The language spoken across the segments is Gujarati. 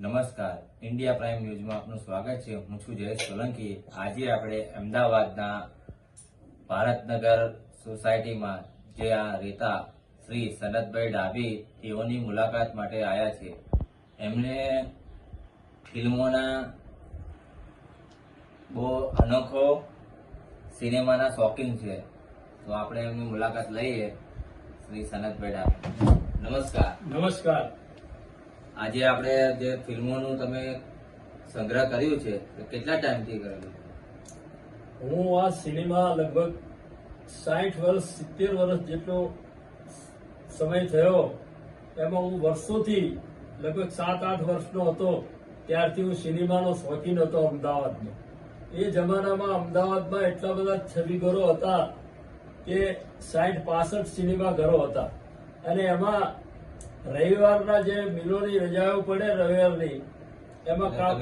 નમસ્કાર. ઇન્ડિયા પ્રાઇમ ન્યૂઝમાં આપનું સ્વાગત છે. હું છું જયેશ સોલંકી. આજે આપણે અમદાવાદના ભારતનગર સોસાયટીમાં જે આ રહેતા શ્રી સનતભાઈ ડાભી તેઓની મુલાકાત માટે આવ્યા છે. એમને ફિલ્મોના બહુ અનોખો સિનેમાના શોખીન છે. તો આપણે એમની મુલાકાત લઈએ શ્રી સનતભાઈ ડાભી. નમસ્કાર. નમસ્કાર. આજે આપણે જે ફિલ્મોનું તમે સંગ્રહ કર્યું છે કેટલા ટાઈમથી કરેલું હું આ સિનેમા લગભગ સાઠ વર્ષ, સિત્તેર વર્ષ જેટલો સમય થયો. એમાં હું વર્ષોથી લગભગ સાત, આઠ વર્ષનો હતો. ત્યારથી હું સિનેમાનો શોખીન હતો અમદાવાદનો. એ જમાનામાં અમદાવાદમાં એટલા બધા છબીઘરો હતા કે સાઠ પાસઠ સિનેમા ઘરો હતા. અને એમાં રવિવારના જે મિલોની રજાઓ પડે રવિવારની એમાં કામ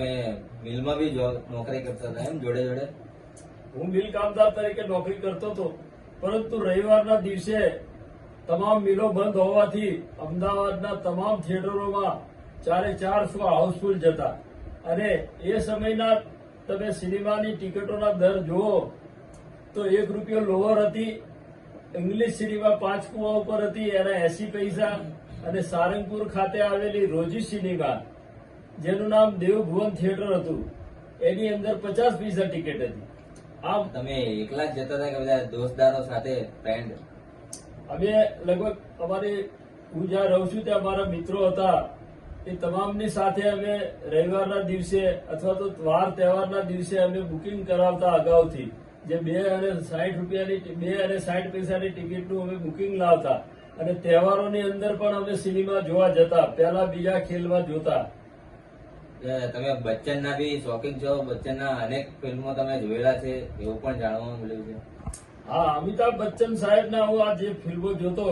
મિલમાં બી નોકરી કરતા હતા એમ જોડે જોડે? હું મિલ કામદાર તરીકે નોકરી કરતો હતો પરંતુ રવિવારના દિવસે તમામ મિલો બંધ હોવાથી અમદાવાદના તમામ થિયેટરોમાં ચારે ચાર શો હાઉસફુલ જતા. અને એ સમયના તમે સિનેમાની ટિકિટોના દર જુઓ તો એક રૂપિયો લોવર હતી ઇંગ્લિશ સિનેમા પાંચ કુવા ઉપર હતી એના એસી પૈસા અને સારંગપુર ખાતે આવેલી રોજી સિનેમા જેનું નામ દેવભુવન થિયેટર હતું. એની અંદર પચાસ પૈસા ટિકિટ હતી. આમ તમે એકલા જ જતા હતા કે બધા દોસ્તદારો સાથે ફ્રેન્ડ અમે લગભગ અમારી હું જ્યાં રહું છું ત્યાં અમારા મિત્રો હતા. એ તમામની સાથે અમે રવિવારના દિવસે અથવા તો વાર તહેવારના દિવસે અમે બુકિંગ કરાવતા અગાઉથી. જે બે અને સાઠ રૂપિયાની બે અને સાઠ પૈસાની ટિકિટનું અમે બુકિંગ લાવતા. અને તહેવારોની અંદર પણ અમે સિનેમા જોવા જતા પહેલા બીજા ખેલમાં જોતા. તમે બચ્ચનના બી શોખીન છો? બચ્ચનના અનેક ફિલ્મો તમે જોયેલા છે એવું પણ જાણવા મળ્યું છે. હા અમિતાભ બચ્ચન સાહેબના હું આ જે ફિલ્મો જોતો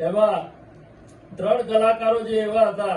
એમાં ત્રણ કલાકારો જે એવા હતા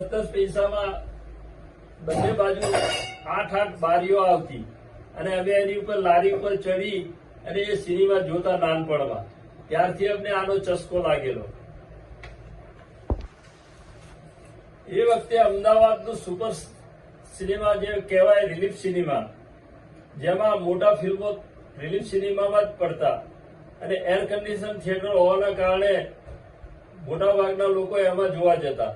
પચાસ પૈસામાં બંને બાજુ આઠ આઠ બારીઓ આવતી અને અમે એની ઉપર લારી ઉપર ચડી અને એ સિનેમા જોતા નાનપણમાં. ત્યારથી અમને આનો ચસ્કો લાગેલો. એ વખતે અમદાવાદનું સુપર સિનેમા જે કહેવાય રિલીફ સિનેમા, જેમાં મોટા ફિલ્મો રિલીફ સિનેમામાં જ પડતા અને એર કન્ડિશન થિયેટર હોવાના કારણે મોટાભાગના લોકો એમાં જોવા જતા.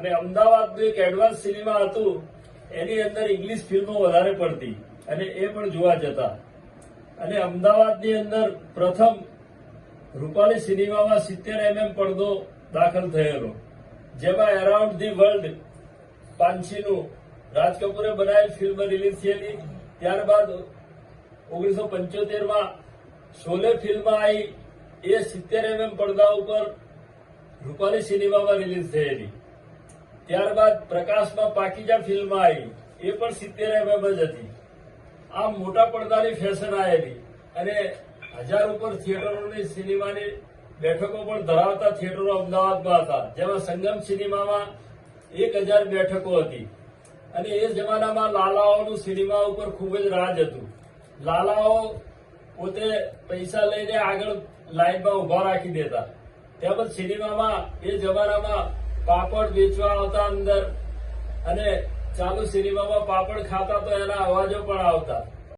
અને અમદાવાદનું એક એડવાન્સ સિનેમા હતું, એની અંદર ઇંગ્લિશ ફિલ્મો વધારે પડતી અને એ પણ જોવા જતા. અને અમદાવાદની અંદર પ્રથમ રૂપાલી સિનેમામાં સિત્તેર એમએમ પડદો દાખલ થયેલો, જેમાં એરાઉન્ડ ધી વર્લ્ડ પાંચીનું રાજ કપૂરે બનાવેલ ફિલ્મ રિલીઝ થયેલી. ત્યારબાદ ઓગણીસો પંચોતેરમાં શોલે ફિલ્મ આવી એ સિત્તેર એમએમ પડદા ઉપર રૂપાલી સિનેમામાં રિલીઝ થયેલી. ત્યારબાદ પ્રકાશમાં પાકીજા ફિલ્મ આવી. એ પણ સિત્તેર એમએમ જ હતી. આમ મોટા પડદાની ફેશન આવેલી અને હજાર ઉપર થિયેટરોની સિનેમાની બેઠકો પણ ધરાવતા થિયેટરો અમદાવાદમાં હતા. જેમાં સંગમ સિનેમામાં એક હજાર બેઠકો હતી. અને એ જમાનામાં લાલાઓનું સિનેમા ઉપર ખૂબ જ રાજ હતું. લાલાઓ પોતે પૈસા લઈને આગળ લાઈનમાં ઊભા રાખી દેતા. તેમજ સિનેમામાં એ જમાનામાં પાપડ વેચવા આવતા અંદર. અને ચાલુ સિનેમામાં પાપડ ખાતા તો એના અવાજો પણ આવતા.